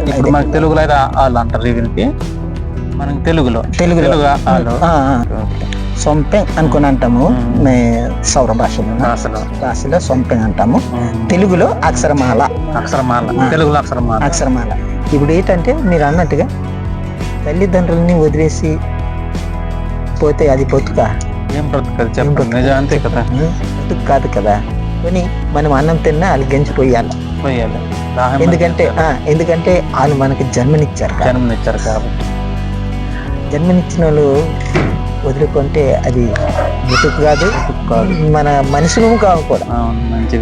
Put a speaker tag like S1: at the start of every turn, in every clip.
S1: ఇప్పుడు
S2: అదే.
S1: మనకు తెలుగులో అయితే వాళ్ళు అంటారు వీరికి మనకి తెలుగులో.
S2: తెలుగులో.
S1: తెలుగు వాళ్ళు
S2: ఆ, ఆ. సొంపెం అనుకుని అంటాము. మే సౌర భాషలో భాషలో సొంపెం అంటాము. తెలుగులో అక్షరమాల.
S1: అక్షరమాల. తెలుగులో అక్షరమాల.
S2: అక్షరమాల. ఇప్పుడు ఏంటంటే మీరు అన్నట్టుగా తల్లిదండ్రులని వదిలేసి పోతే అది పొత్తుకా
S1: ఏం
S2: బ్రతుకు?
S1: నిజం అంతే కదా.
S2: పొత్తుకు కాదు కదా. కానీ మనం అన్నం తిన్నా గెంచిపోయాలి
S1: పోయాలి. దాహం
S2: ఎందుకంటే ఎందుకంటే వాళ్ళు మనకి జన్మనిచ్చారు
S1: జన్మనిచ్చారు కాబట్టి.
S2: జన్మనిచ్చిన వాళ్ళు వదులుకుంటే అది బతుకు కాదు మన మనుషులు కావు
S1: మంచి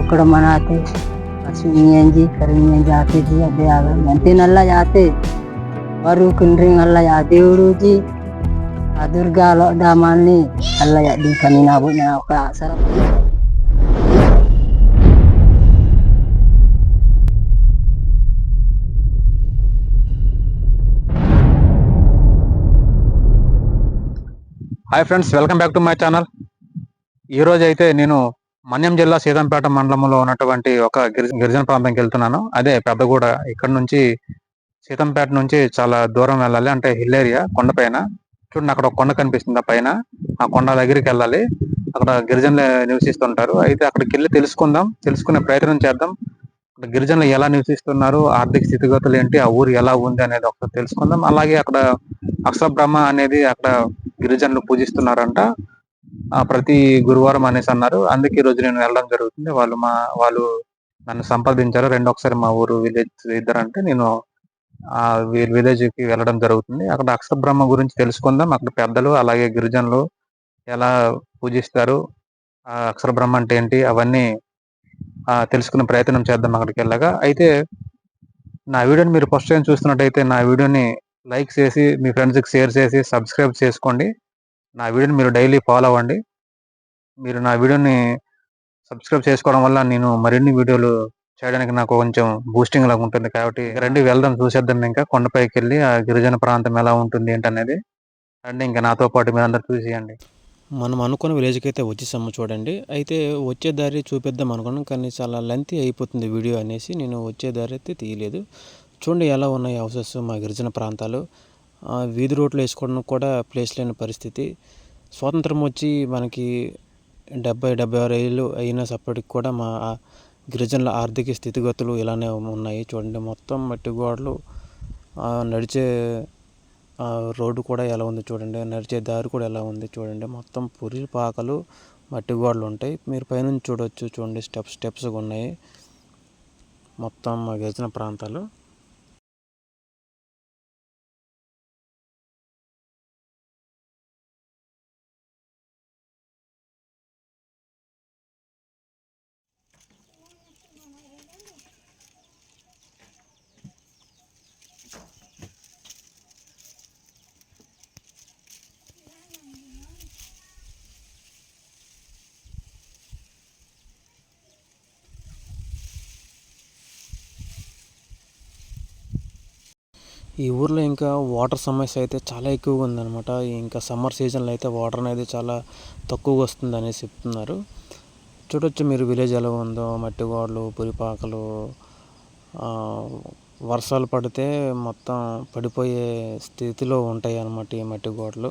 S3: ఇక్కడ మనాకి పశువుంజి కరింజి ఆపేది అదే ఆగా నల్ల యాతే వారు కుండ్రి నల్ల యా దేవుడు జీ ఆ దుర్గాలో దామాన్ని నల్లా నాబు నా ఒక సర
S1: hi friends welcome back to my channel ఈ అయితే నేను మన్యం జిల్లా సీతంపేట మండలంలో ఉన్నటువంటి ఒక గిరిజ గిరిజన ప్రాంతంకి వెళ్తున్నాను. అదే పెద్దగూడ ఇక్కడ నుంచి సీతంపేట నుంచి చాలా దూరం వెళ్ళాలి. అంటే హిల్ ఏరియా కొండపైన. చూడండి అక్కడ ఒక కొండ కనిపిస్తుంది ఆ పైన. ఆ కొండ దగ్గరికి వెళ్ళాలి. అక్కడ గిరిజనులు నివసిస్తుంటారు. అయితే అక్కడికి వెళ్ళి తెలుసుకుందాం. తెలుసుకునే ప్రయత్నం చేద్దాం. అక్కడ గిరిజనులు ఎలా నివసిస్తున్నారు? ఆర్థిక స్థితిగతులు ఏంటి? ఆ ఊరు ఎలా ఉంది అనేది ఒకసారి తెలుసుకుందాం. అలాగే అక్కడ అక్షబ్రహ్మ అనేది అక్కడ గిరిజనులు పూజిస్తున్నారంట. ఆ ప్రతి గురువారం అనేసి అన్నారు. అందుకే ఈ రోజు నేను వెళ్ళడం జరుగుతుంది. వాళ్ళు మా వాళ్ళు నన్ను సంప్రదించారు. రెండు ఒకసారి మా ఊరు విలేజ్ ఇద్దరంటే నేను ఆ విలేజ్కి వెళ్ళడం జరుగుతుంది. అక్కడ అక్షర బ్రహ్మ గురించి తెలుసుకుందాం. అక్కడ పెద్దలు అలాగే గిరిజనులు ఎలా పూజిస్తారు ఆ అక్షర బ్రహ్మ అంటే ఏంటి అవన్నీ ఆ తెలుసుకునే ప్రయత్నం చేద్దాం అక్కడికి వెళ్ళగా అయితే నా వీడియోని మీరు ఫస్ట్ టైం చూస్తున్నట్టయితే నా వీడియోని లైక్ చేసి మీ ఫ్రెండ్స్కి షేర్ చేసి సబ్స్క్రైబ్ చేసుకోండి. నా వీడియోని మీరు డైలీ ఫాలో అవ్వండి. మీరు నా వీడియోని సబ్స్క్రైబ్ చేసుకోవడం వల్ల నేను మరిన్ని వీడియోలు చేయడానికి నాకు కొంచెం బూస్టింగ్ లాగా ఉంటుంది కాబట్టి రండి వెళ్దాం చూసేద్దాం ఇంకా. కొండపైకి వెళ్ళి ఆ గిరిజన ప్రాంతం ఎలా ఉంటుంది ఏంటనేది. రండి ఇంకా నాతో పాటు మీరందరూ చూసేయండి.
S4: మనం అనుకున్న విలేజ్కి అయితే వచ్చేసాము చూడండి. అయితే వచ్చే దారి చూపిద్దాం అనుకున్నాం కానీ చాలా లెంత్ అయిపోతుంది వీడియో అనేసి నేను వచ్చే దారి అయితే తీయలేదు. చూడండి ఎలా ఉన్నాయి హౌసెస్ మా గిరిజన ప్రాంతాలు. ఆ, వీధి రోడ్లు వేసుకోవడానికి కూడా ప్లేస్ లేని పరిస్థితి. స్వాతంత్రం వచ్చి మనకి డెబ్బై డెబ్బై ఆరు ఏళ్ళు అయినప్పటికి కూడా మా గిరిజనుల ఆర్థిక స్థితిగతులు ఇలానే ఉన్నాయి. చూడండి మొత్తం మట్టి గోడలు నడిచే రోడ్డు కూడా ఎలా ఉంది చూడండి నడిచే దారి కూడా ఎలా ఉంది చూడండి. మొత్తం పురి పాకలు మట్టి గోడలు ఉంటాయి. మీరు పైనుంచి చూడవచ్చు చూడండి స్టెప్స్ స్టెప్స్ ఉన్నాయి. మొత్తం మా గిరిజన ప్రాంతాలు. ఈ ఊర్లో ఇంకా వాటర్ సమస్య అయితే చాలా ఎక్కువగా ఉందన్నమాట. ఇంకా సమ్మర్ సీజన్లో అయితే వాటర్ అనేది చాలా తక్కువగా వస్తుంది అనేసి చెప్తున్నారు. చూడొచ్చు మీరు విలేజ్ ఎలా ఉందో మట్టి గోడలు పురిపాకలు వర్షాలు పడితే మొత్తం పడిపోయే స్థితిలో ఉంటాయి అన్నమాట ఈ మట్టి గోడలు.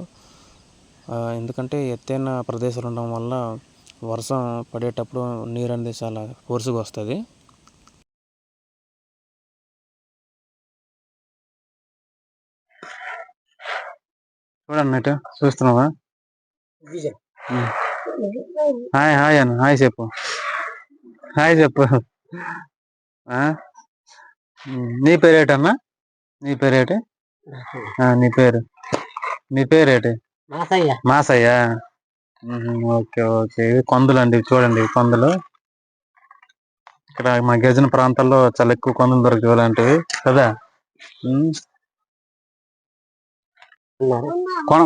S4: ఎందుకంటే ఎత్తైన ప్రదేశాలు ఉండడం వల్ల వర్షం పడేటప్పుడు నీరు అనేది చాలా ఫోర్స్గా వస్తుంది.
S1: చూడండి ఇటు చూస్తున్నావా. హాయ్ హాయ్ అన్న హాయ్ చెప్పు. హాయ్ చెప్పు. నీ పేరేటమ్మా నీ పేరేటి? నీ పేరు? నీ పేరేటి? మాసయ్య. Okay okay. ఇవి కొందులు అండి చూడండి కొందులు. ఇక్కడ మా గిరిజన ప్రాంతాల్లో చాలా ఎక్కువ కొందులు దొరుకుతాయి ఇలాంటివి కదా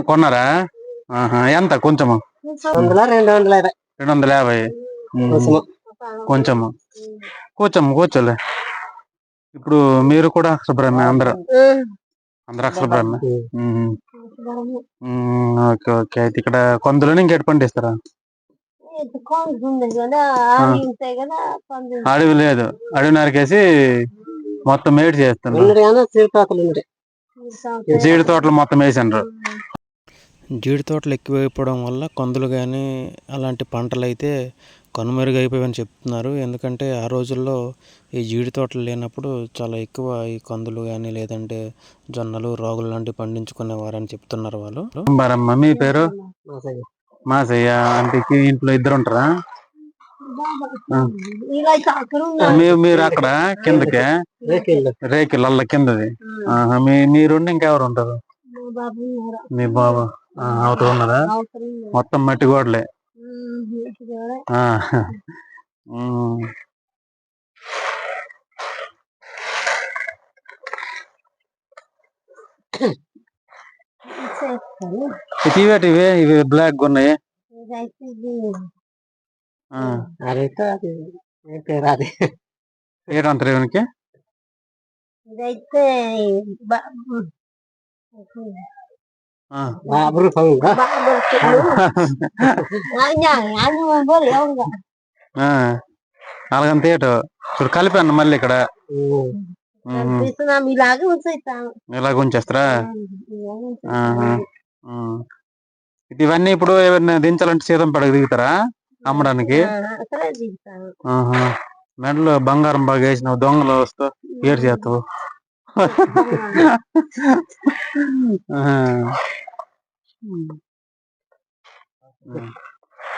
S1: కొన్నారా? ఆహా, ఎంత కొంచెము?
S2: రెండు వందల యాభై.
S1: రెండు వందల యాభై. ఉమ్. కొంచెము. కూర్చోము కూర్చోలే. ఇప్పుడు మీరు కూడా అక్షరబ్రహ్మ అందరు. అందరు అక్షరబ్రహ్మ ఓకే ఓకే. అయితే ఇక్కడ కొందులోనే ఇంకెటు పండిస్తారా అడవి లేదు. అడవి నరికేసి మొత్తం మేడి చేస్తున్నారు. జీడి తోటలు మొత్తం వేసిండ్రు.
S4: జీడి తోటలు ఎక్కువైపోవడం వల్ల కందులు కానీ అలాంటి పంటలు అయితే కనుమరుగైపోయాయని చెప్తున్నారు. ఎందుకంటే ఆ రోజుల్లో ఈ జీడి తోటలు లేనప్పుడు చాలా ఎక్కువ ఈ కందులు కానీ లేదంటే జొన్నలు రాగులు లాంటివి పండించుకునేవారని చెప్తున్నారు వాళ్ళు.
S1: మీ పేరు? మాసయ్య. అంటే ఈ ఇంట్లో ఇద్దరు ఉంటారా మీరు అక్కడ కిందకే? అల్ల కిందది. మీ మీరు ఇంకెవరు ఉంటారు? మీ బాబు అవతల ఉన్నారా? మొత్తం మట్టి గోడలే. ఇవి ఇవి బ్లాక్ ఉన్నాయి.
S3: అదైతే అది పేరు అది?
S1: ఏడంటారు ఇవనికి
S3: ఇదైతే
S1: ఆ.
S3: బాబురు
S1: ఆ. అలాగంత ఏటో? ఇప్పుడు కలిపాను మళ్ళీ ఇక్కడ.
S3: ఇలాగే
S1: ఉంచేస్తారా? ఇవన్నీ ఇప్పుడు ఏమైనా దించాలంటే సీతం పడక దిగుతారా? అమ్మడానికి. మెడలో బంగారం బాగా వేసినావు దొంగలు వస్తూ ఏడు చేస్తావు.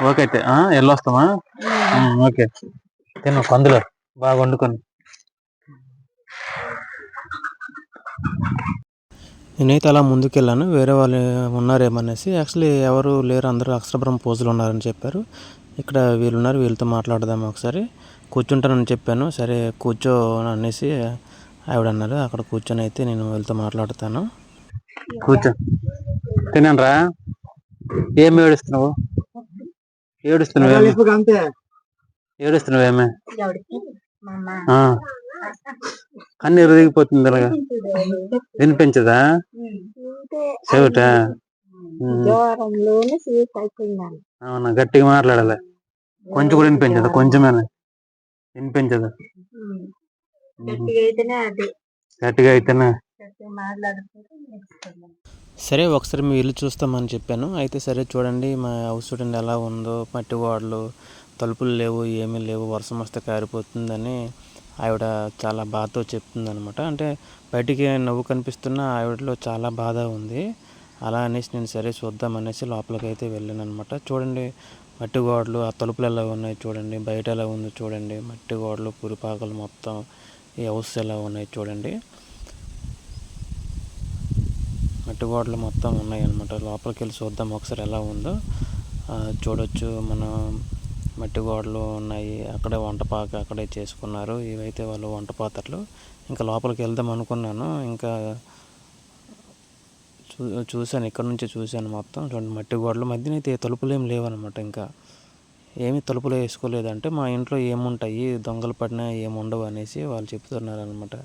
S1: ఓకే అయితే ఆ, వెళ్ళొస్తామా ఓకే. తిను కందులు బాగా వండుకొని.
S4: నేనైతే అలా ముందుకెళ్ళాను వేరే వాళ్ళు ఉన్నారేమనేసి యాక్చువల్లీ ఎవరు లేరు అందరూ అక్షరపురం పోజులు ఉన్నారని చెప్పారు. ఇక్కడ వీళ్ళు ఉన్నారు వీళ్ళతో మాట్లాడదాం ఒకసారి. కూర్చుంటానని చెప్పాను. సరే కూర్చో అనేసి ఆవిడ అన్నారు అక్కడ కూర్చొని అయితే నేను వీళ్ళతో మాట్లాడతాను.
S1: కూర్చో. తినరా ఏం ఏడుస్తున్నావు? ఏడుస్తున్నావు ఏమి?
S3: అంతే.
S1: ఏడుస్తున్నావు ఏమే? ఆ. కన్నీరు దిగిపోతుంది అలాగా వినిపించదా? చెవిట.
S3: అయిపోయిందని
S1: అవునా గట్టిగా మాట్లాడాలి? కొంచెం కూడా వినిపించదు? కొంచెమేనా? వినిపించదు?
S3: గట్టిగా అయితేనే అదే.
S1: గట్టిగా అయితేనే.
S4: సరే ఒకసారి మీ ఇల్లు చూస్తామని చెప్పాను. అయితే సరే చూడండి మా హౌస్ చూడండి ఎలా ఉందో మట్టి గోడలు తలుపులు లేవు ఏమీ లేవు వర్షం వస్తే కారిపోతుందని ఆవిడ చాలా బాధతో చెప్తుంది అనమాట అంటే బయటికి నవ్వు కనిపిస్తున్న ఆవిడలో చాలా బాధ ఉంది. అలా అనేసి నేను సరే చూద్దాం అనేసి లోపలికి అయితే వెళ్ళాను అనమాట చూడండి మట్టి గోడలు ఆ తలుపులు ఎలా ఉన్నాయి చూడండి బయట ఎలా ఉందో చూడండి మట్టి గోడలు పురిపాకలు మొత్తం ఈ హౌస్ ఎలా ఉన్నాయి చూడండి. మట్టి గోడలు మొత్తం ఉన్నాయి అనమాట లోపలికి వెళ్ళి చూద్దాం ఒకసారి ఎలా ఉందో. చూడొచ్చు మన మట్టి గోడలు ఉన్నాయి అక్కడే వంట పాక అక్కడే చేసుకున్నారు ఇవైతే వాళ్ళు వంట పాత్రలు. ఇంకా లోపలికి వెళ్దాం అనుకున్నాను. ఇంకా చూ చూశాను. ఇక్కడ నుంచి చూశాను మొత్తం. చూడండి మట్టి గోడలు మధ్యన అయితే తలుపులు ఏం లేవన్నమాట ఇంకా. ఏమి తలుపులు వేసుకోలేదంటే మా ఇంట్లో ఏముంటాయి దొంగలు పడినా ఏముండవు అనేసి వాళ్ళు చెప్తున్నారు అనమాట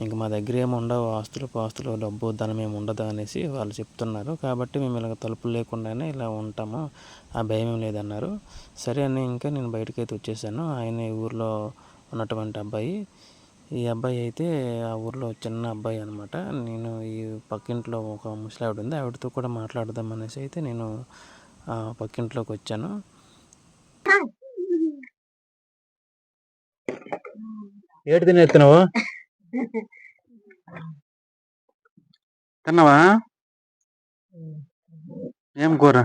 S4: ఇంక మా దగ్గర ఏమి ఉండవు ఆస్తులు పాస్తులు డబ్బు ధనం ఏమి ఉండదు అనేసి వాళ్ళు చెప్తున్నారు. కాబట్టి మేము ఇలా తలుపులు లేకుండానే ఇలా ఉంటాము. ఆ భయం ఏం లేదన్నారు. సరే అని ఇంకా నేను బయటకైతే వచ్చేసాను. ఆయన ఈ ఊర్లో ఉన్నటువంటి అబ్బాయి ఈ అబ్బాయి అయితే ఆ ఊర్లో చిన్న అబ్బాయి అనమాట నేను ఈ పక్కింట్లో ఒక ముసలావిడ ఉంది ఆవిడతో కూడా మాట్లాడదాం అనేసి అయితే నేను ఆ పక్కింట్లోకి వచ్చాను.
S1: ఏడు తిని ఎత్తున్నావు తిన్నావా? ఏం కూర?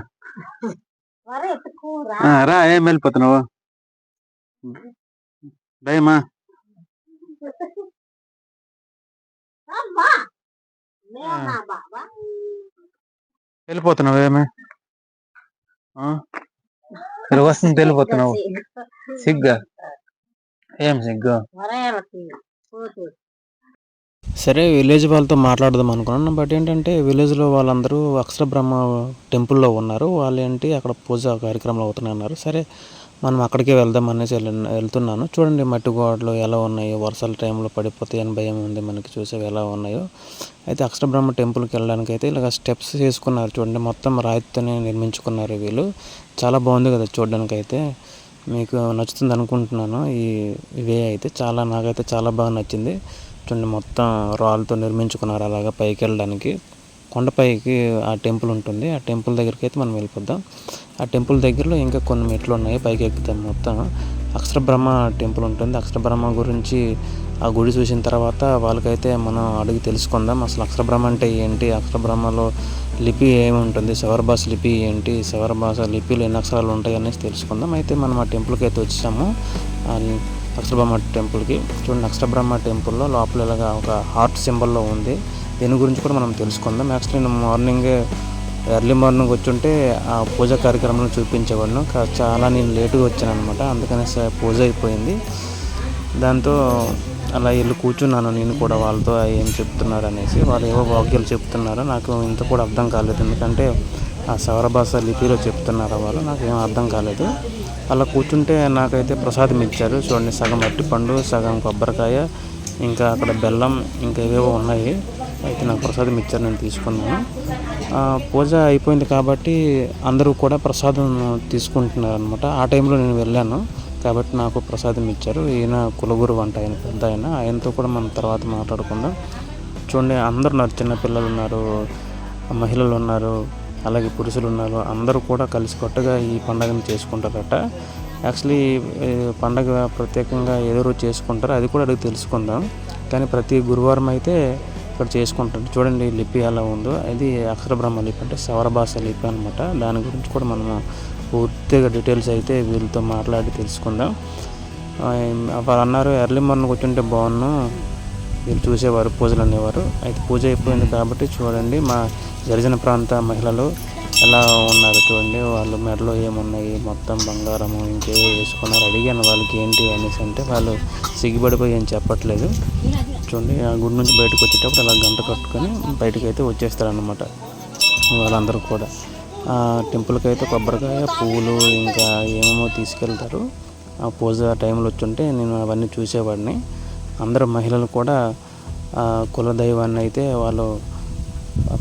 S1: రా ఏం వెళ్ళిపోతున్నావు? భయమా
S3: అమ్మా నేనా బాబా
S1: వెళ్ళిపోతున్నావు ఏమే? వస్తుంది వెళ్ళిపోతున్నావు సిగ్గా ఏం సిగ్గు?
S3: వరే పోతు.
S4: సరే విలేజ్ వాళ్ళతో మాట్లాడదాం అనుకున్నాను. బట్ ఏంటంటే విలేజ్లో వాళ్ళందరూ అక్షర బ్రహ్మ టెంపుల్లో ఉన్నారు. వాళ్ళు ఏంటి అక్కడ పూజ కార్యక్రమాలు అవుతున్నాయి సరే మనం అక్కడికే వెళ్దాం అనేసి వెళ్తున్నాను. చూడండి మట్టి గోడలు ఎలా ఉన్నాయో వర్షాల టైంలో పడిపోతాయి అని భయం ఉంది మనకి చూసేవి ఎలా ఉన్నాయో. అయితే అక్షరబ్రహ్మ టెంపుల్కి వెళ్ళడానికి అయితే ఇలాగ స్టెప్స్ చేసుకున్నారు చూడండి. మొత్తం రాయితోనే నిర్మించుకున్నారు వీళ్ళు. చాలా బాగుంది కదా చూడడానికి అయితే మీకు నచ్చుతుంది అనుకుంటున్నాను. ఈ వే అయితే చాలా నాకైతే చాలా బాగా నచ్చింది. చూడండి మొత్తం రాళ్ళతో నిర్మించుకున్నారు అలాగా పైకి వెళ్ళడానికి. కొండపైకి ఆ టెంపుల్ ఉంటుంది. ఆ టెంపుల్ దగ్గరికి అయితే మనం వెళ్ళిపోద్దాం ఆ టెంపుల్ దగ్గరలో ఇంకా కొన్ని మెట్లు ఉన్నాయి పైకి ఎక్కుతాం మొత్తం. అక్షరబ్రహ్మ టెంపుల్ ఉంటుంది. అక్షరబ్రహ్మ గురించి ఆ గుడి చూసిన తర్వాత వాళ్ళకైతే మనం అడిగి తెలుసుకుందాం. అసలు అక్షరబ్రహ్మ అంటే ఏంటి? అక్షరబ్రహ్మలో లిపి ఏమి ఉంటుంది సవర లిపి ఏంటి? సవర లిపిలో ఎన్ని అక్షరాలు ఉంటాయి అనేసి తెలుసుకుందాం. అయితే మనం ఆ టెంపుల్కి అయితే వచ్చాము అక్షరబ్రహ్మ టెంపుల్కి. చూడండి అక్షరబ్రహ్మ టెంపుల్లో లోపల ఇలాగా ఒక హార్ట్ సింబల్లో ఉంది. దీని గురించి కూడా మనం తెలుసుకుందాం. యాక్చువల్లీ నేను మార్నింగ్ ఎర్లీ మార్నింగ్ వచ్చుంటే ఆ పూజ కార్యక్రమం చూపించేవాడిను. చాలా నేను లేటుగా వచ్చాను అనమాట అందుకనే పూజ అయిపోయింది. దాంతో అలా వెళ్ళి కూర్చున్నాను. నేను కూడా వాళ్ళతో ఏం చెప్తున్నారు అనేసి వాళ్ళు ఏవో వాక్యాలు చెప్తున్నారు. నాకు ఇంత కూడా అర్థం కాలేదు. ఎందుకంటే ఆ సవరభాష లిపిలో చెప్తున్నారు వాళ్ళు? నాకు ఏం అర్థం కాలేదు. అలా కూర్చుంటే నాకైతే ప్రసాదం ఇచ్చారు. చూడండి సగం అరటిపండు సగం కొబ్బరికాయ ఇంకా అక్కడ బెల్లం ఇంకా ఏవేవో ఉన్నాయి. అయితే నాకు ప్రసాదం ఇచ్చారు నేను తీసుకున్నాను. పూజ అయిపోయింది కాబట్టి అందరూ కూడా ప్రసాదం తీసుకుంటున్నారు అనమాట ఆ టైంలో నేను వెళ్ళాను కాబట్టి నాకు ప్రసాదం ఇచ్చారు. ఈయన కులగురు వంట ఆయన పెద్ద ఆయన. ఆయనతో కూడా మనం తర్వాత మాట్లాడుకుందాం. చూడండి అందరు ఉన్నారు. చిన్నపిల్లలు ఉన్నారు మహిళలు ఉన్నారు అలాగే పురుషులు ఉన్నారు. అందరూ కూడా కలిసికట్టుగా ఈ పండుగను చేసుకుంటారట. యాక్చువల్లీ పండగ ప్రత్యేకంగా ఏదో రోజు చేసుకుంటారు. అది కూడా అడిగి తెలుసుకుందాం. కానీ ప్రతి గురువారం అయితే ఇక్కడ చేసుకుంటారు చూడండి లిపి ఎలా ఉందో. అది అక్షర బ్రహ్మ లిపి అంటే సవర భాష లిపి అనమాట దాని గురించి కూడా మనము పూర్తిగా డీటెయిల్స్ అయితే వీళ్ళతో మాట్లాడి తెలుసుకుందాం. వాళ్ళు అన్నారు ఎర్లీ మార్నింగ్ కూర్చుంటే బాగున్నాను వీళ్ళు చూసేవారు పూజలు అనేవారు. అయితే పూజ అయిపోయింది కాబట్టి చూడండి మా గిరిజన ప్రాంత మహిళలు ఎలా ఉన్నారు చూడండి వాళ్ళు మెడలో ఏమున్నాయి మొత్తం బంగారము ఇంకేవో వేసుకున్నారు. అడిగాను వాళ్ళకి ఏంటి అనేసి అంటే వాళ్ళు సిగ్గుపడిపోయి ఏం చెప్పట్లేదు. చూడండి ఆ గుడి నుంచి బయటకు వచ్చేటప్పుడు అలా గంట కట్టుకొని బయటకు అయితే వచ్చేస్తారనమాట వాళ్ళందరూ కూడా. ఆ టెంపుల్కి అయితే కొబ్బరికాయ పువ్వులు ఇంకా ఏమేమో తీసుకెళ్తారు. ఆ పూజ టైంలో వచ్చుంటే నేను అవన్నీ చూసేవాడిని. అందరూ మహిళలు కూడా కుల కులదైవాన్ని అయితే వాళ్ళు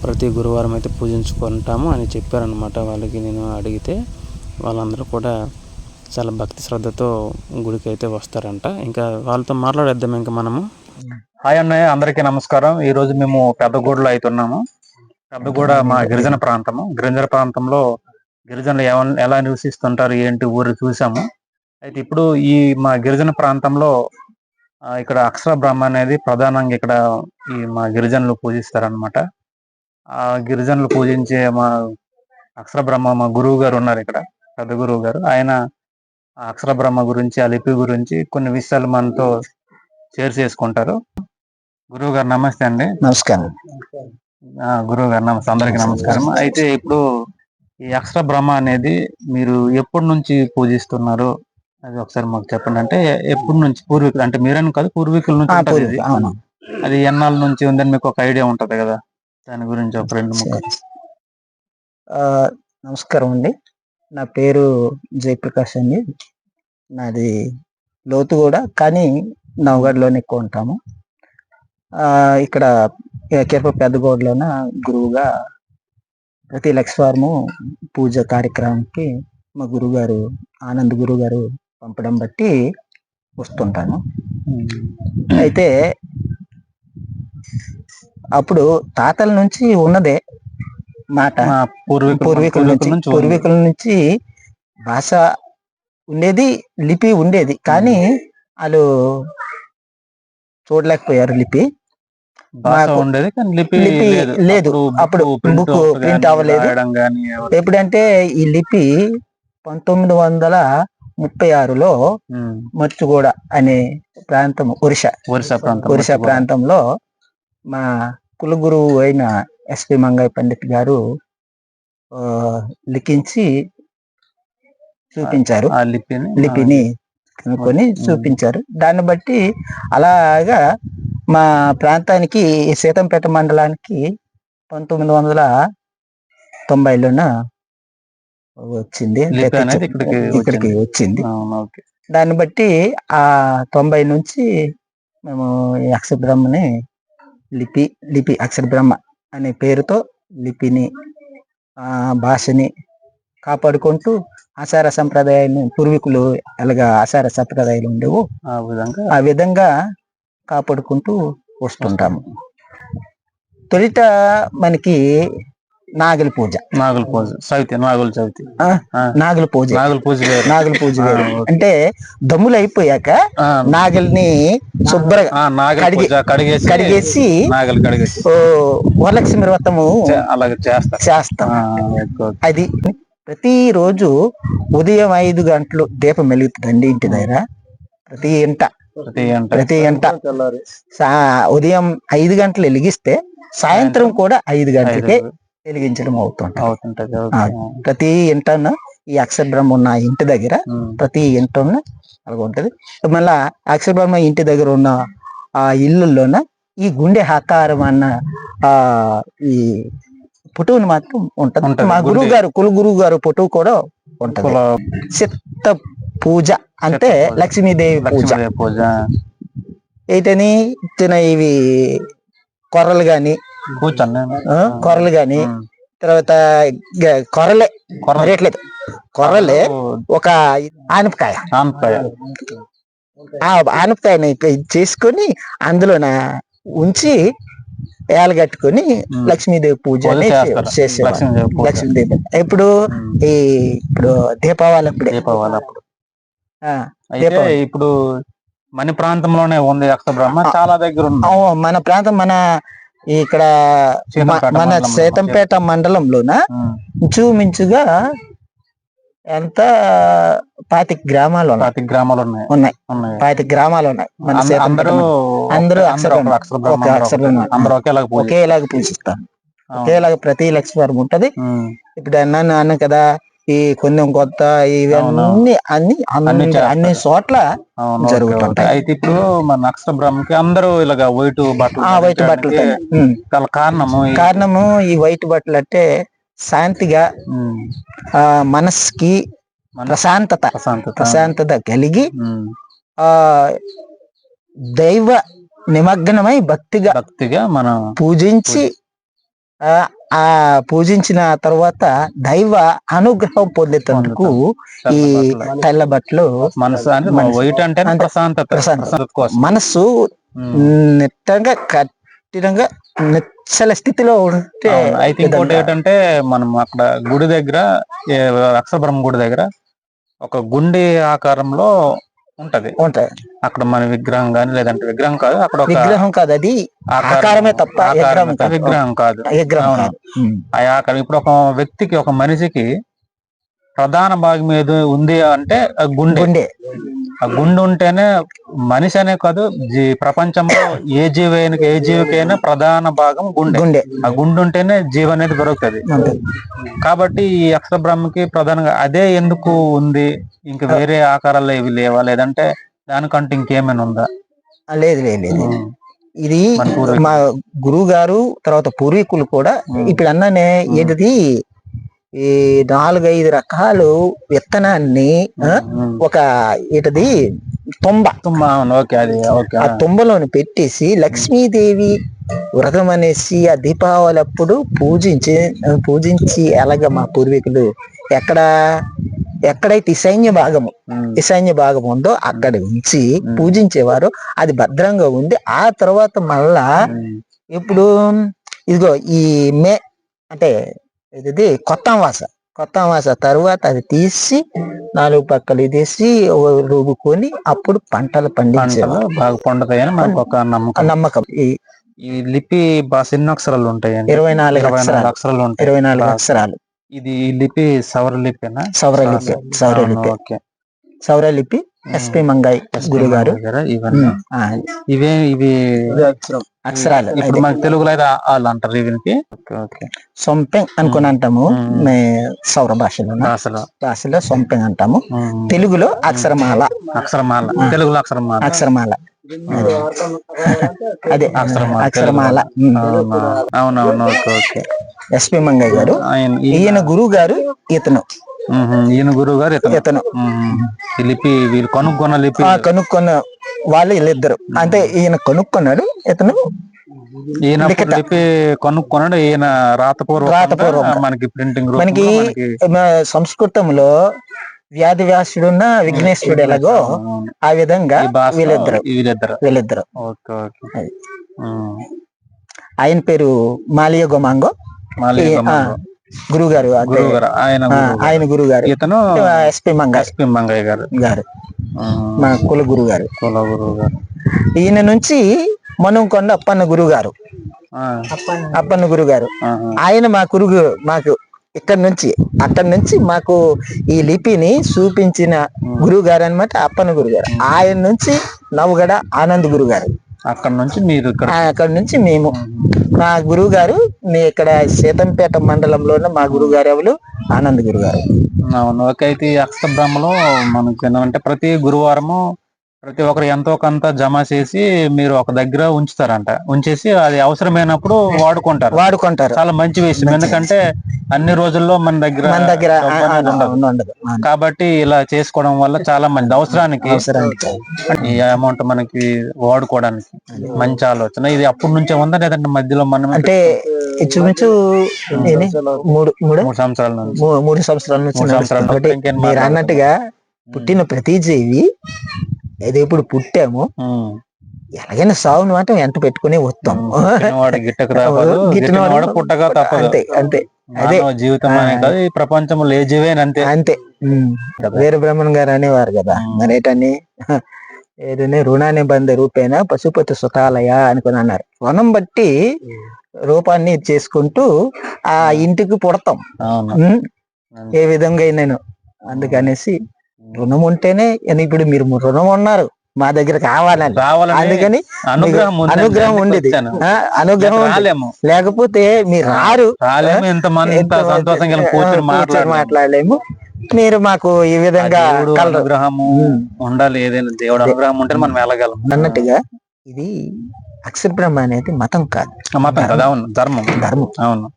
S4: ప్రతి గురువారం అయితే పూజించుకుంటాము అని చెప్పారనమాట వాళ్ళకి నేను అడిగితే వాళ్ళందరూ కూడా చాలా భక్తి శ్రద్ధతో గుడికి అయితే వస్తారంట. ఇంకా వాళ్ళతో మాట్లాడేద్దాం ఇంకా మనము.
S1: హాయ్ అన్నయ్య అందరికీ నమస్కారం. ఈ రోజు మేము పెద్దగూడలో అవుతున్నాము పెద్దగూడ మా గిరిజన ప్రాంతము. గిరిజన ప్రాంతంలో గిరిజనులు ఏమన్- ఎలా నివసిస్తుంటారు ఏంటి ఊరు చూసాము. అయితే ఇప్పుడు ఈ మా గిరిజన ప్రాంతంలో ఇక్కడ అక్షర బ్రహ్మ అనేది ప్రధానంగా ఇక్కడ ఈ మా గిరిజనులు పూజిస్తారనమాట ఆ గిరిజనులు పూజించే మా అక్షర బ్రహ్మ మా గురువు గారు ఉన్నారు ఇక్కడ పెద్ద గురువు గారు. ఆయన ఆ అక్షర బ్రహ్మ గురించి ఆ లిపి గురించి కొన్ని విషయాలు మనతో షేర్ చేసుకుంటారు. గురువు గారు నమస్తే అండి.
S2: నమస్కారం.
S1: ఆ, గురువు గారు నమస్తే. అందరికి నమస్కారం. అయితే ఇప్పుడు ఈ అక్షర బ్రహ్మ అనేది మీరు ఎప్పటి నుంచి పూజిస్తున్నారు? అది ఒకసారి మాకు చెప్పండి. అంటే ఎప్పటి నుంచి? పూర్వీకులు అంటే మీరని కాదు పూర్వీకుల నుంచి అది ఎన్నాళ్ళ నుంచి ఉందని మీకు ఒక ఐడియా ఉంటది కదా? దాని గురించి ఒక రెండు ముక్కలు.
S2: నమస్కారం అండి. నా పేరు జయప్రకాష్ అండి. నాది లోతు కూడా కానీ నవగఢలోనే ఎక్కువ ఉంటాము. ఇక్కడ కేరళ పెద్దగోడలోన గురువుగా ప్రతి లక్షవారము పూజ కార్యక్రమానికి మా గురువు గారు ఆనంద్ గురువు గారు పంపడం బట్టి వస్తుంటాను. అయితే అప్పుడు తాతల నుంచి ఉన్నదే మాట
S1: పూర్వీకులు
S2: పూర్వీకుల నుంచి. పూర్వీకుల నుంచి భాష ఉండేది లిపి ఉండేది కానీ వాళ్ళు చూడలేకపోయారు లిపి
S1: ఉండేది లిపి లేదు.
S2: అప్పుడు
S1: print గానీ
S2: అవ్వలేదు. ఎప్పుడంటే ఈ లిపి పంతొమ్మిది వందల ముప్పై ఆరులో మర్చుగూడ అనే ప్రాంతం ఒరిషా
S1: ఒరిస్సా ప్రాంతం మర్చిపోవడం.
S2: ప్రాంతంలో మా కులగురువు అయిన ఎస్పి మంగయ్య పండిత్ గారు లిఖించి చూపించారు.
S1: ఆ లిపిని
S2: లిపిని కనుక్కొని. చూపించారు. దాన్ని బట్టి అలాగా మా ప్రాంతానికి సీతంపేట మండలానికి పంతొమ్మిది వందల తొంభైలోన వచ్చింది.
S1: ఇక్కడికి
S2: వచ్చింది. దాన్ని బట్టి ఆ తొంభై నుంచి మేము అక్షర బ్రహ్మని లిపి లిపి అక్షర బ్రహ్మ అనే పేరుతో లిపిని ఆ భాషని కాపాడుకుంటూ ఆచార సంప్రదాయాలు పూర్వీకులు ఎలాగా ఆచార సంప్రదాయాలు ఉండేవో
S1: ఆ విధంగా
S2: ఆ విధంగా కాపాడుకుంటూ వస్తుంటాము. తొలిట మనకి నాగలి పూజ.
S1: నాగుల పూజ. చవితి నాగుల చవితి
S2: నాగుల పూజ.
S1: నాగుల పూజ
S2: నాగుల పూజ. అంటే దమ్ములు అయిపోయాక
S1: ఆ,
S2: నాగల్ని శుభ్రంగా
S1: ఆ, నాగల
S2: కడిగి-
S1: పూజ కడిగేసి
S2: కడిగేసి
S1: నాగలు కడిగేసి.
S2: ఓ, వరలక్ష్మి వ్రతము
S1: అలాగే
S2: చేస్తాం.
S1: ఓకే.
S2: అది ప్రతిరోజు ఉదయం ఐదు గంటలు దీపం వెలుగుతుందండి ఇంటి దగ్గర. ప్రతి ఇంట.
S1: ప్రతి
S2: ఇంట. ఉదయం ఐదు గంటలు వెలిగిస్తే సాయంత్రం కూడా ఐదు గంటలకే వెలిగించడం అవుతుంటుంది
S1: అవుతుంటది.
S2: ప్రతి ఇంటను ఈ అక్షర బ్రహ్మ ఉన్న ఇంటి దగ్గర ప్రతి ఇంటను అలాగ ఉంటది మళ్ళా అక్షర బ్రహ్మ ఇంటి దగ్గర ఉన్న ఆ ఇల్లుల్లోన ఈ గుండె ఆకారం అన్న ఆ ఈ పుటువుని మాత్రం ఉంటది. మా గురువు. గారు కుల గురువు గారు పుటువు కూడా ఉంటది చిత్త పూజ అంటే. లక్ష్మీదేవి పూజ
S1: పూజ
S2: ఏంటని తిన ఇవి కొర్రలు గాని కొర్రలు గాని తర్వాత
S1: కొర్ర-
S2: మరేట్లేదు కొర్రలే ఒక ఆనపకాయ. ఆనపకాయని చేసుకొని అందులోన ఉంచి ఏలగట్టుకొని
S1: ఉమ్.
S2: లక్ష్మీదేవి పూజ. చేసేవారు
S1: లక్ష్మీదేవి
S2: ఇప్పుడు ఈ ఇప్పుడు దీపావళి అప్పుడే
S1: దీపావళి. అప్పుడు. ఇప్పుడు మన ప్రాంతంలోనే ఉంది అక్ష బ్రహ్మ. చాలా దగ్గర ఉంది.
S2: మన ప్రాంతం మన ఇక్కడ మన. సీతంపేట మండలంలోన? ఇంచుమించుగా ఎంత పాతిక గ్రామాలు ఉన్నాయి?
S1: ప్రతి గ్రామాలు ఉన్నాయి.
S2: ఉన్నాయి. పాతిక గ్రామాలు ఉన్నాయి. మన
S1: అందరూ.
S2: అందరూ
S1: అందరూ ఒకేలాగా పూజ
S2: ఒకేలాగా ప్రతి లక్ష్మీవారం ఉంటది.
S1: ఉమ్,
S2: ఇప్పుడు అన్నాను అన్న కదా ఈ కొన్ని కొత్త ఇవన్నీ అన్ని అన్ని చోట్ల జరుగుతుంటాయి.
S1: అయితే ఇప్పుడు మన అక్షర బ్రహ్మకి అందరూ ఇలాగ వైట్ బట్టలు
S2: వైట్ బట్టలు.
S1: గల కారణము ఈ-
S2: కారణము ఈ వైట్ బట్టలు అంటే శాంతిగా మనస్కి
S1: మన
S2: ప్రశాంతత
S1: ప్రశాంతత.
S2: కలిగి ఆ దైవ నిమగ్నమై భక్తిగా
S1: భక్తిగా మనం
S2: పూజించి ఆ పూజించిన తర్వాత దైవ అనుగ్రహం పొందేటందుకు ఈ
S1: తెల్ల బట్టలు.
S2: తెల్ల బట్టలు
S1: మనసు. వైట్ అంటే ప్రశాంతత
S2: మనస్సు. నిట్టంగా కఠినంగా నిచ్చల స్థితిలో ఉంటే.
S1: అయితే ఇంకోటి ఏంటంటే మనం అక్కడ గుడి దగ్గర ఏ అక్షరబ్రహ్మ గుడి దగ్గర ఒక గుండె ఆకారంలో ఉంటది
S2: ఉంటాయి
S1: అక్కడ మన విగ్రహం గాని లేదంటే విగ్రహం కాదు అక్కడ ఒక
S2: విగ్రహం కాదు అది
S1: ఆకారం-
S2: ఆకారమే తప్ప విగ్రహం కాదు.
S1: విగ్రహం ఆకారం ఇప్పుడు ఒక వ్యక్తికి ఒక మనిషికి ప్రధాన భాగం ఏదో ఉంది అంటే గుండె.
S2: గుండె.
S1: ఆ గుండె ఉంటేనే మనిషి అనే కాదు ప్రపంచంలో ఏ జీవైన ఏ జీవికైనా ప్రధాన భాగం గుండె.
S2: గుండె.
S1: ఆ గుండె ఉంటేనే జీవం అనేది దొరుకుతుంది. కాబట్టి ఈ అక్షర బ్రహ్మకి ప్రధానంగా అదే ఎందుకు ఉంది? ఇంకా వేరే ఆకారాల్లో ఇవి లేవా? లేదంటే దానికంటే ఇంకేమైనా ఉందా?
S2: లేదు లేదు లేదు. ఇది. మా గురువు గారు తర్వాత పూర్వీకులు కూడా. ఇప్పుడు అన్ననే ఏంటిది ఈ నాలుగైదు రకాలు విత్తనాన్ని. ఒక ఏంటిది తొంబ.
S1: ఓకే అది ఓకే.
S2: ఆ తుంబలోని పెట్టేసి లక్ష్మీదేవి వ్రతం అనేసి ఆ దీపావళి అప్పుడు పూజించి పూజించి అలాగ మా పూర్వీకులు ఎక్కడ ఎక్కడైతే ఈశాన్య భాగము ఈశాన్య భాగం ఉందో అక్కడ ఉంచి. పూజించేవారు. అది భద్రంగా ఉంది ఆ తర్వాత మళ్ళా ఇప్పుడు ఇదిగో ఈ మే అంటే ఇది కొత్త అమాస కొత్త అమాస తర్వాత అది తీసి నాలుగు పక్కలు ఇదేసి రుబ్బుకొని అప్పుడు పంటలు పండించే
S1: పంటలు బాగా పండుతాయని మనకు ఒక నమ్మకం.
S2: నమ్మకం. ఈ
S1: లిపి చిన్న అక్షరాలు ఉంటాయండి?
S2: ఇరవై నాలుగు
S1: ఇరవై నాలుగు
S2: అక్షరాలు.
S1: ఉంటాయి.
S2: ఇరవై నాలుగు. అక్షరాలు.
S1: ఇది లిపి సౌర లిపినా?
S2: సౌర లిపి సౌర లిపి.
S1: ఓకే.
S2: సౌర లిపి ఎస్పి మంగాయ్ గురువు గారు?
S1: ఇవన్నీ.
S2: ఆ,
S1: ఇవే ఇవి
S2: అక్షరాలు
S1: ఇప్పుడు మనకి తెలుగులో అయితే ఆ- అంటారు వీనికి ఓకే ఓకే.
S2: సొంపెంగ్ అనుకుని అంటాము.
S1: ఉమ్.
S2: మే సౌర భాషలో
S1: భాషలో.
S2: భాషలో సొంపెంగ్ అంటాము.
S1: ఉమ్.
S2: తెలుగులో అక్షరమాల.
S1: అక్షరమాల. తెలుగులో అక్షరమాల.
S2: అక్షరమాల. అదే
S1: అక్షరమాల,
S2: అక్షరమాల
S1: అవునా అవునవును ఓకే ఓకే.
S2: ఎస్పి మంగయ్య గారు. ఈయన. గురువు గారు ఇతను.
S1: ఈయన గురువు గారు ఇతను. లిపి వీళ్ళు కొనుక్కున్న లిపి.
S2: కనుక్కున్న వాళ్ళు వీళ్ళిద్దరు. అంటే ఈయన కనుక్కున్నాడు ఇతను.
S1: ఈయన. లిపి కొనుక్కున్నాడు ఈయన రాతపూర్వకంగా
S2: రాతపూర్వకంగా.
S1: మనకి ప్రింటింగ్
S2: మనకి మన సంస్కృతంలో వ్యాధి వ్యాసుడున్న విఘ్నేశ్వరుడు ఎలాగో ఆ విధంగా వీళ్ళిద్దరు.
S1: వీళ్ళిద్దరు.
S2: వీళ్ళిద్దరు.
S1: Okay okay.
S2: అది.
S1: మ్మ్.
S2: ఆయన పేరు మాలియ గొమాంగో.
S1: మాలి
S2: ఈ- ఆ, గురువు గారు
S1: ఆయన
S2: ఆ,
S1: గురువు గారు.
S2: ఆయన గురువు గారు
S1: ఇతను
S2: ఎస్పి మంగ
S1: ఎస్పి మంగయ్య గారు.
S2: గారు. మన కుల గురువు గారు
S1: కుల గురువు గారు
S2: ఈయన నుంచి మనుకొండ అప్పన్న గురువు గారు అప్పన్న. గురువు గారు. ఆయన మా గురువు మాకు ఇక్కడ నుంచి అక్కడి నుంచి మాకు ఈ లిపిని చూపించిన గురువు గారు అనమాట అప్పన్న గురువు గారు ఆయన నుంచి నవగడ ఆనంద్ గురువు గారు
S1: అక్కడ నుంచి మీరు
S2: అక్కడి నుంచి మేము. మా గురువు గారు మీ ఇక్కడ సీతంపేట మండలంలోనే మా గురువు గారు ఎవరు? ఆనంద్ గురువు గారు
S1: అవును ఓకే అయితే ఈ అక్షర బ్రహ్మలో మనకి ఏంటంటే ప్రతి గురువారము ప్రతి ఒక్కరు ఎంతో కొంత జమ చేసి మీరు ఒక దగ్గర ఉంచుతారంట. ఉంచేసి అది అవసరమైనప్పుడు వాడుకుంటారు.
S2: వాడుకుంటారు.
S1: చాలా మంచి విషయం. ఎందుకంటే అన్ని రోజుల్లో మన దగ్గర
S2: మన దగ్గర
S1: ఉండదు. కాబట్టి ఇలా చేసుకోవడం వల్ల చాలా మంది అవసరానికి ఈ అమౌంట్ మనకి వాడుకోవడానికి మంచి ఆలోచన. ఇది అప్పటి నుంచే ఉందా? లేదంటే మధ్యలో మనం
S2: అంటే ఎన్ని? మూడు మూడు?
S1: సంవత్సరాల నుంచి.
S2: మూడు సంవత్సరాల నుంచి మీరు. అన్నట్టుగా పుట్టిన ప్రతి జీవి ఏదో ఇప్పుడు పుట్టాము. ఎలాగైనా సాగును అంటే వెంట పెట్టుకుని వస్తాం.
S1: గిట్టకు పుట్టక తప్పదు.
S2: అంతే అంతే. అదే.
S1: జీవితం అనే కాదు ఈ ప్రపంచంలో ఏ జీవైన అంతే.
S2: అంతే. వీర బ్రహ్మణ్ గారు అనేవారు కదా. మరేటని? ఏదైనా రుణాన్ని బంద రూపేణ పశుపతి సుతాలయ అనుకుని అన్నారు. రుణం బట్టి రూపాన్ని చేసుకుంటూ ఆ ఇంటికి పుడతాం. ఏ విధంగా నేను అందుకనేసి రుణం ఉంటేనే ఇప్పుడు మీరు రుణం ఉన్నారు మా దగ్గర కావాలని. అందుకని
S1: అనుగ్రహం
S2: ఉండేది. అనుగ్రహం లేకపోతే మీరు రారు.
S1: మాట్లాడలేము.
S2: మీరు మాకు ఈ విధంగా
S1: అనుగ్రహము. ఉండాలి. ఏదైనా దేవుడు అనుగ్రహం ఉంటే మనం వెళ్ళగలం.
S2: అన్నట్టుగా ఇది అక్షర బ్రహ్మ అనేది మతం కాదు.
S1: ఆ మతం కదా అవును. ధర్మం.
S2: ధర్మం.
S1: అవును.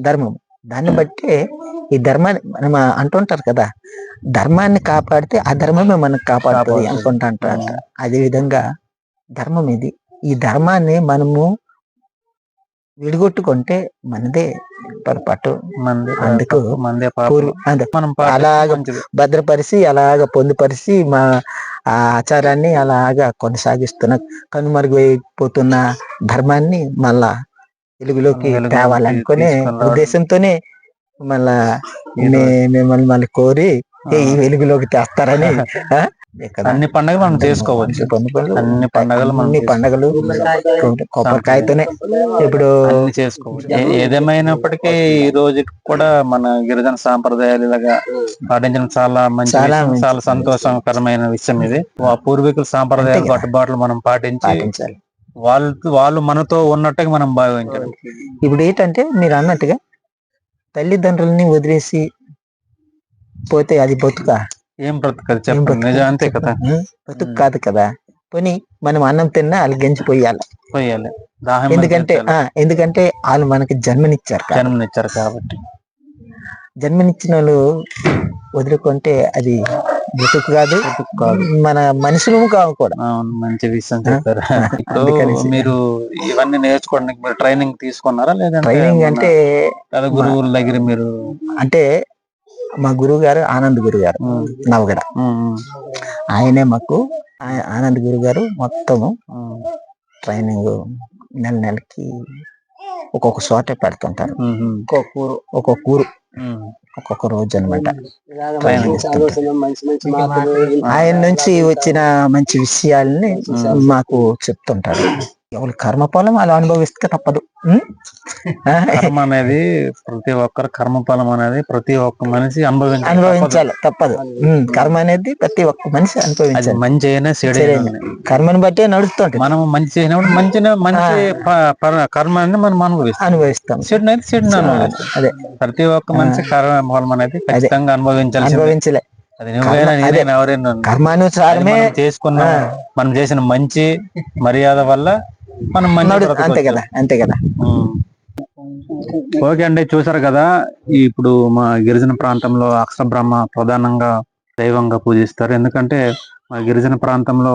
S2: ధర్మం. దాన్ని బట్టే ఈ ధర్మాన్ని మనం అంటుంటారు కదా ధర్మాన్ని కాపాడితే ఆ ధర్మమే మనకు కాపాడుతుంది. అనుకుంటా అంటారు. అదే విధంగా ధర్మం ఇది. ఈ ధర్మాన్ని మనము విడగొట్టుకుంటే మనదే పొరపాటు. అందుకు అలాగ. భద్రపరిచి అలాగ పొందుపరిచి మా ఆ ఆచారాన్ని అలాగా కొనసాగిస్తున్న. కనుమరుగైపోతున్న ధర్మాన్ని మళ్ళా
S1: తీసుకొని రావడం.
S2: ఉద్దేశంతోనే మళ్ళా మిమ్మల్ని మళ్ళీ కోరి "ఏ, ఈ వెలుగులోకి తెస్తారని
S1: అన్ని పండుగలు మనం చేసుకోవచ్చు. అన్ని పండుగలు
S2: అన్ని పండుగలు కొబ్బరికాయతోనే. ఇప్పుడు
S1: అన్ని చేసుకోవచ్చు. ఏదేమైనప్పటికీ ఈ రోజు కూడా మన గిరిజన సాంప్రదాయాలు ఇలాగా పాటించడం చాలా మంచి
S2: చాలా
S1: సంతోషకరమైన విషయం ఇది. ఆ పూర్వీకుల సాంప్రదాయాలు. కట్టుబాట్లు మనం పాటించి
S2: పాటించాలి
S1: వాళ్ళు వాళ్ళు మనతో ఉన్నట్టుగా మనం భావించాలి
S2: ఇప్పుడు ఏంటంటే మీరు అన్నట్టుగా తల్లిదండ్రులని వదిలేసి పోతే అది బతుకా
S1: ఏం బ్రతకదు చెప్పండి? నిజం అంతే కదా.
S2: ఉం? బతుకు కాదు కదా. పోనీ మనం అన్నం తిన్నా వాళ్ళు గెంచిపోయాలి
S1: పోయాలి. దాహం
S2: ఎందుకంటే ఎందుకంటే వాళ్ళు మనకి జన్మనిచ్చారు.
S1: జన్మనిచ్చారు కాబట్టి.
S2: జన్మనిచ్చిన వాళ్ళు వదులుకుంటే అది బతుకు కాదు. మన మనుషులు కావు కూడా.
S1: అవును మంచి విషయం చెప్పారు. మీరు ఇవన్నీ నేర్చుకోవడానికి మీరు ట్రైనింగ్ తీసుకున్నారా లేదంటే
S2: ట్రైనింగ్ అంటే
S1: గురువుల దగ్గర మీరు
S2: అంటే మా గురువు గారు ఆనంద్ గురువు గారు నవగడ. ఆయనే మాకు ఆనంద్ గురువు గారు మొత్తము ట్రైనింగ్ నెల నెలకి ఒక్కొక్క చోట పెడుతుంటారు. ఒక్కొక్క ఊరు ఒక్కొక్క ఊరు. ఒక్కొక్క రోజు అనమాట ఆయన నుంచి వచ్చిన మంచి విషయాల్ని మాకు చెప్తుంటారు. ఎవరి కర్మఫలం అలా అనుభవిస్తే తప్పదు?
S1: కర్మ అనేది ప్రతి ఒక్కరు కర్మఫలం అనేది ప్రతి ఒక్క మనిషి అనుభవించాలి.
S2: అనుభవించాలి తప్పదు. కర్మ అనేది ప్రతి ఒక్క మనిషి అనుభవించాలి.
S1: మంచి అయినా చెడు
S2: చెడు
S1: అయినా
S2: అయినా. కర్మను బట్టే నడుస్తుంటది.
S1: మనం మంచి చేసినప్పుడు మంచి మంచి కర్మ అనేది మనం అనుభవిస్తాం.
S2: అనుభవిస్తాం.
S1: చెడు అయితే చెడు అనుభవిస్తాం.
S2: అదే.
S1: ప్రతి ఒక్క మనిషి కర్మ ఫలం అనేది ఖచ్చితంగా
S2: అనుభవించలే.
S1: అది
S2: కర్మానుసారమే
S1: మనం చేసుకున్న. మనం చేసిన మంచి మర్యాద వల్ల మనం
S2: అంతే. కదా అంతే కదా.
S1: ఓకే అండి చూసారు కదా ఇప్పుడు మా గిరిజన ప్రాంతంలో అక్షర బ్రహ్మ ప్రధానంగా దైవంగా పూజిస్తారు. ఎందుకంటే మా గిరిజన ప్రాంతంలో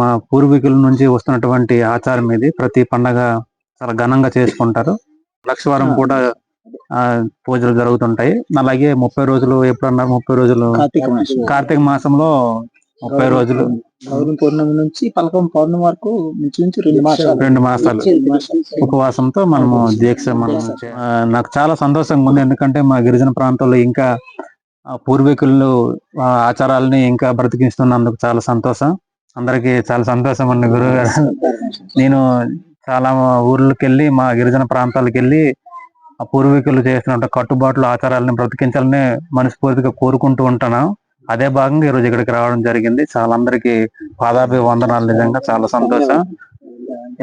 S1: మా పూర్వీకుల నుంచి వస్తున్నటువంటి ఆచారం ఇది. ప్రతి పండగ చాలా ఘనంగా చేసుకుంటారు. లక్షవారం కూడా ఆ పూజలు జరుగుతుంటాయి. అలాగే ముప్పై రోజులు ఎప్పుడన్నా ముప్పై రోజులు
S2: కార్తీక
S1: మాసంలో ముప్పై రోజులు.
S2: పౌర్ణమి పౌర్ణమి నుంచి పలకం పౌర్ణమి వరకు నుంచి నుంచి రెండు మాసాలు.
S1: రెండు మాసాలు. ఉపవాసంతో మనము దీక్ష మనం నాకు చాలా సంతోషంగా ఉంది. ఎందుకంటే మా గిరిజన ప్రాంతాల్లో ఇంకా పూర్వీకులు ఆచారాలని ఇంకా బ్రతికిస్తున్నందుకు చాలా సంతోషం. అందరికి చాలా సంతోషం అండి గురువు గారు. నేను చాలా ఊర్లకు వెళ్ళి మా గిరిజన ప్రాంతాలకు వెళ్ళి ఆ పూర్వీకులు చేస్తున్న కట్టుబాట్లు ఆచారాలను బ్రతికించాలని మనస్ఫూర్తిగా కోరుకుంటూ ఉంటాను. అదే భాగంగా ఈ రోజు ఇక్కడికి రావడం జరిగింది. చాలా అందరికి పాదాభి వందనాలు నిజంగా చాలా సంతోషం.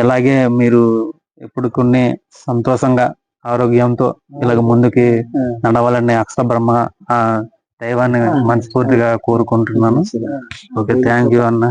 S1: ఇలాగే మీరు ఇప్పుడు కొన్ని సంతోషంగా ఆరోగ్యంతో ఇలాగ ముందుకి నడవాలని అక్షర బ్రహ్మ ఆ దైవాన్ని మనస్ఫూర్తిగా కోరుకుంటున్నాను. ఓకే థ్యాంక్ యూ అన్న.